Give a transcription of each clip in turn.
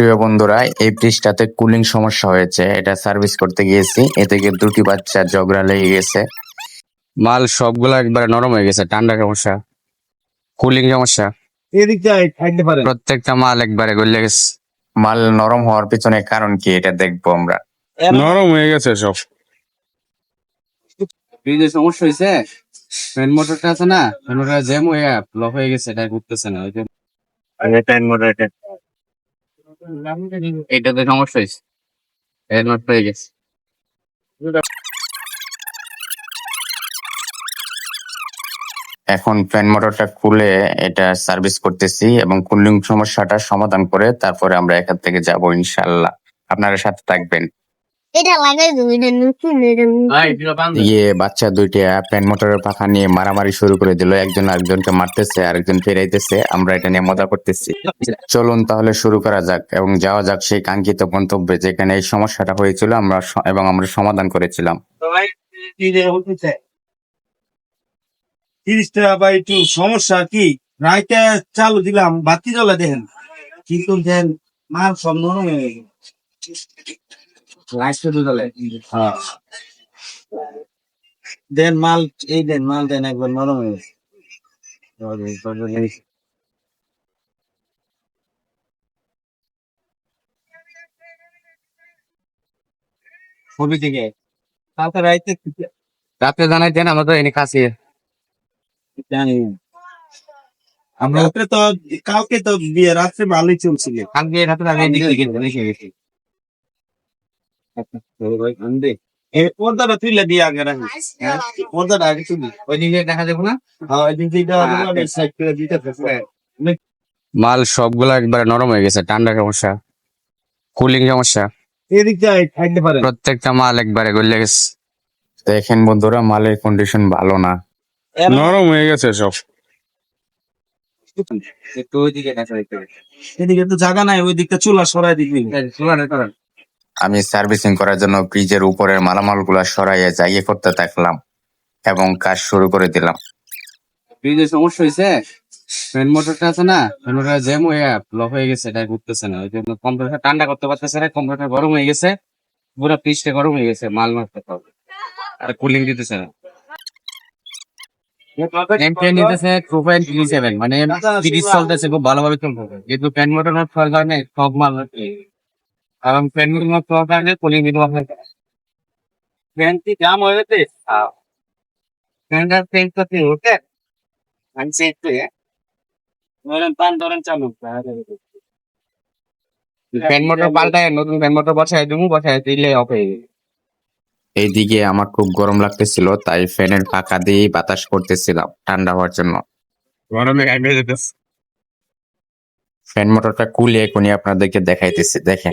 প্রিয় বন্ধুরা এই ফ্রিজটাতে কুলিং সমস্যা হয়েছে। এটা সার্ভিস করতে গিয়েছি। এ থেকে দুটি বাচ্চা ঝগড়া লেগে গেছে। মাল সবগুলো একবারে নরম হয়ে গেছে ঠান্ডা সমস্যা কুলিং সমস্যা। প্রত্যেকটা মাল একবারে গলে গেছে। মাল নরম হওয়ার পিছনে কারণ কি এটা দেখব আমরা। নরম হয়ে গেছে সব। ফ্রিজের সমস্যা হয়েছে? ফ্যান মোটরটা আছে না? ফ্যান মোটর জ্যাম হয়ে লক হয়ে গেছে এটা ঘুরতেছে না। ওই জন্য এইটাতে সমস্যা হয়েছে হেলমেট পেয়ে গেছে। এখন ফ্যান মোটরটা খুলে এটা সার্ভিস করতেছি এবং কুলিং সমস্যাটা সমাধান করে তারপরে আমরা এখান থেকে যাব ইনশাল্লাহ। আপনারা সাথে থাকবেন। ইয়ে বাচ্চা দুইটা ফ্যান মোটরের পাখা নিয়ে মারামারি শুরু করে দিল। একজন আরেকজনকে মারতেছে আরেকজন ফেরাইতেছে। আমরা এটা নিয়ে মজা করতেছি। চলুন তাহলে শুরু করা যাক এবং যাওয়া যাক সেই কাঙ্ক্ষিত গন্তব্যে যেখানে এই সমস্যাটা হয়েছিল আমরা এবং আমরা সমাধান করেছিলাম। তিরিশ টাকা বা একটু সমস্যা কি? রাইতে চালু দিলাম বাতি জ্বলে দেখেন। কিন্তু দেন মাল সব নরম হয়ে গেছে। লাইট শুধু হ্যাঁ। দেন মাল এই দেন মাল দেন একবার নরম হয়ে গেছে। ছবি থেকে? কালকে রাইতে রাতে জানাই দেন আমরা তো এনে কাছে জানি আমরা তো কালকে তো বিয়ে রাত্রে ভালোই চলছিল। কালকে রাতে আগে দিকে দেখে গেছি পর্দাটা তুইলে দিয়ে আগে রাখিস? পর্দাটা আগে তুলি ওই দিকে দেখা যাবে না ওই দিক থেকে সাইড করে দিতে মাল সবগুলো একবারে নরম হয়ে গেছে ঠান্ডা সমস্যা কুলিং সমস্যা। প্রত্যেকটা মাল একবারে গলে গেছে। দেখেন বন্ধুরা মালের কন্ডিশন ভালো না। নরম হয়ে গেছে সব। একটু ওই দিকে এদিকে তো জায়গা নাই ওই দিকটা চুলা সরাই দিবি। চুলা করেন আমি সার্ভিসিং করার জন্য ফ্রিজের উপরের মালামালগুলো সরাইয়ে জাইয়ে করতে থাকলাম এবং কাজ শুরু করে দিলাম। ফ্রিজের সমস্যা হয়েছে ফ্যান মোটরটা আছে না? ফ্যান মোটর জ্যাম হয়ে লক হয়ে গেছে এটা ঘুরতেছে না। ওই জন্য কম্পিউটার ঠান্ডা করতে পারতেছে না কম্পিউটার গরম হয়ে গেছে পুরো ফ্রিজটা গরম হয়ে গেছে মাল মারতে হবে। আর কুলিং দিতেছে না। নিতেছে টু পয়েন্ট থ্রি সেভেন মানে তিরিশ চলতেছে খুব ভালোভাবে চলতেছে। যেহেতু ফ্যান মোটর সব মাল গেছে? ফ্যানটা চেঞ্জ করতে ওকে আমি চেঞ্জ করে ধরেন পান ধরেন চালু। ফ্যান মোটর পাল্টায় নতুন ফ্যান মোটর বসায় দিমু বসায় দিলে অফ হয়ে যাবে। এইদিকে আমার খুব গরম লাগতেছিল তাই ফ্যানের পাখা দিয়ে বাতাস করতেছিলাম ঠান্ডা হওয়ার জন্য। গরমে গাইবে যেতেছে ফ্যান মোটরটা কুলে এখনই আপনাদেরকে দেখাইতেছি দেখেন।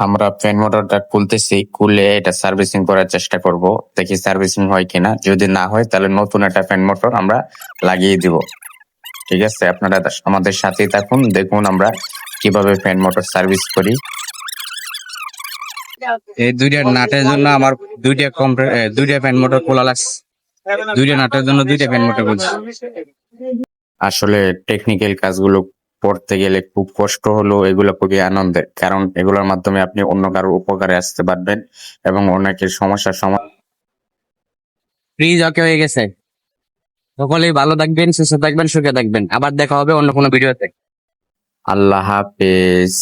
আমরা ফ্যান মোটরটা খুলতেছি খুলে এটা সার্ভিসিং করার চেষ্টা করব। দেখি সার্ভিসিং হয় কিনা। যদি না হয় তাহলে নতুন একটা ফ্যান মোটর আমরা লাগিয়ে দিব। ঠিক আছে? আপনারা আমাদের সাথেই থাকুন। দেখুন আমরা কীভাবে ফ্যান মোটর সার্ভিস করি। এই দুইটা নাটের জন্য আমার দুইটা দুইটা ফ্যান মোটর খোলা লাগছে। দুইটা নাটের জন্য দুইটা ফ্যান মোটর বলছি আসলে টেকনিক্যাল কাজগুলো পড়তে গেলে খুব কষ্ট হলো এগুলো খুবই আনন্দের। কারণ এগুলোর মাধ্যমে আপনি অন্য কারোর উপকারে আসতে পারবেন এবং অনেকের সমস্যার সমাধান ফ্রিজ ওকে হয়ে গেছে। সকলেই ভালো থাকবেন সুস্থ থাকবেন সুখে থাকবেন। আবার দেখা হবে অন্য কোনো ভিডিওতে। আল্লাহ হাফেজ।